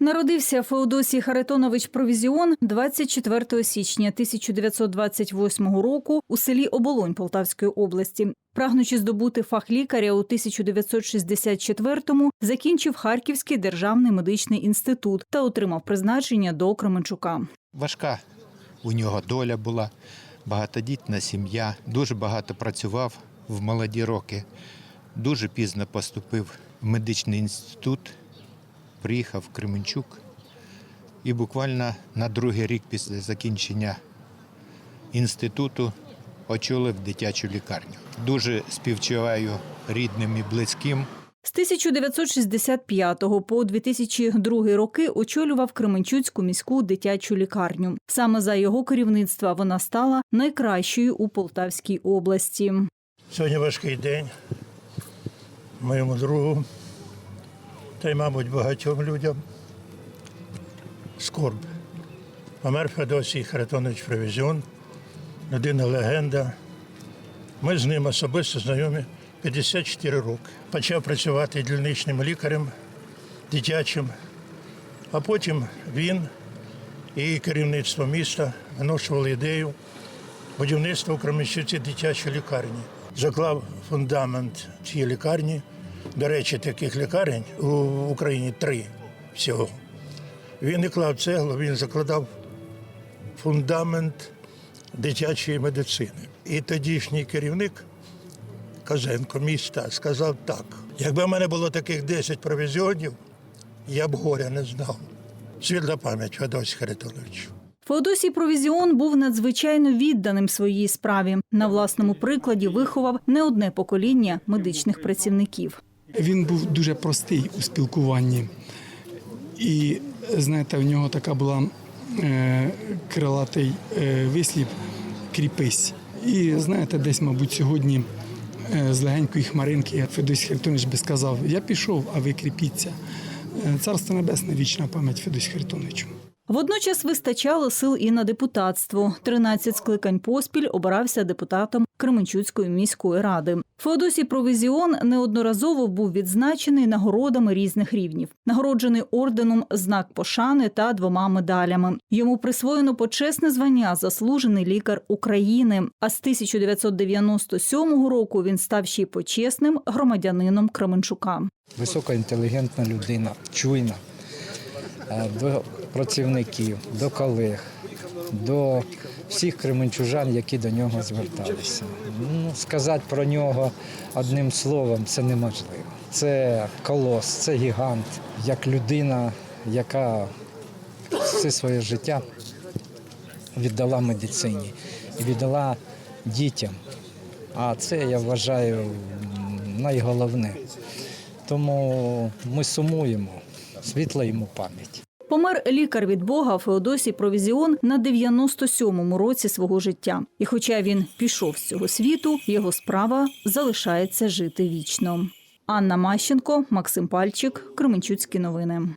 Народився Феодосій Харитонович Провізіон 24 січня 1928 року у селі Оболонь Полтавської області. Прагнучи здобути фах лікаря у 1964-му, закінчив Харківський державний медичний інститут та отримав призначення до Кременчука. Важка у нього доля була, багатодітна сім'я, дуже багато працював в молоді роки. Дуже пізно поступив в медичний інститут, приїхав в Кременчук і буквально на другий рік після закінчення інституту очолив дитячу лікарню. Дуже співчуваю рідним і близьким. З 1965 по 2002 роки очолював Кременчуцьку міську дитячу лікарню. Саме за його керівництва вона стала найкращою у Полтавській області. Сьогодні важкий день моєму другу, та й, мабуть, багатьом людям. Скорб. Помер Федосій Харитонович Провізіон, людина легенда. Ми з ним особисто знайомі 54 роки. Почав працювати дільничним лікарем дитячим, а потім він і керівництво міста виношували ідею будівництва у Кременчуці дитячої лікарні. Заклав фундамент цієї лікарні. До речі, таких лікарень у Україні три всього. Він не клав цеглу, він закладав фундамент дитячої медицини. І тодішній керівник Казенко міста сказав так: якби в мене було таких 10 провізіонів, я б горя не знав. Світла пам'ять Федосі Харитоновичу. Феодосій Провізіон був надзвичайно відданим своїй справі. На власному прикладі виховав не одне покоління медичних працівників. Він був дуже простий у спілкуванні. І знаєте, в нього така була е, крилатий е, вислів кріпись. І знаєте, десь, мабуть, сьогодні е, з легенької хмаринки Федосій Хартонович би сказав: Я пішов, а ви кріпіться. Е, Царство Небесне, вічна пам'ять Федосі Харитоновичу. Водночас вистачало сил і на депутатство. 13 скликань поспіль обирався депутатом Кременчуцької міської ради. Феодосій Провізіон неодноразово був відзначений нагородами різних рівнів, нагороджений орденом знак пошани та двома медалями. Йому присвоєно почесне звання заслужений лікар України. А з 1997 року він став ще й почесним громадянином Кременчука. високоінтелігентна людина, чуйна до працівників, до колег, до всіх кременчужан, які до нього зверталися. Ну, сказати про нього одним словом це неможливо. Це колос, це гігант, як людина, яка все своє життя віддала медицині і віддала дітям. А це я вважаю найголовне. Тому ми сумуємо, світла йому пам'ять. Помер лікар від Бога Феодосій Провізіон на 97-му році свого життя. І хоча він пішов з цього світу, його справа залишається жити вічно. Анна Мащенко, Максим Пальчик, Кременчуцькі новини.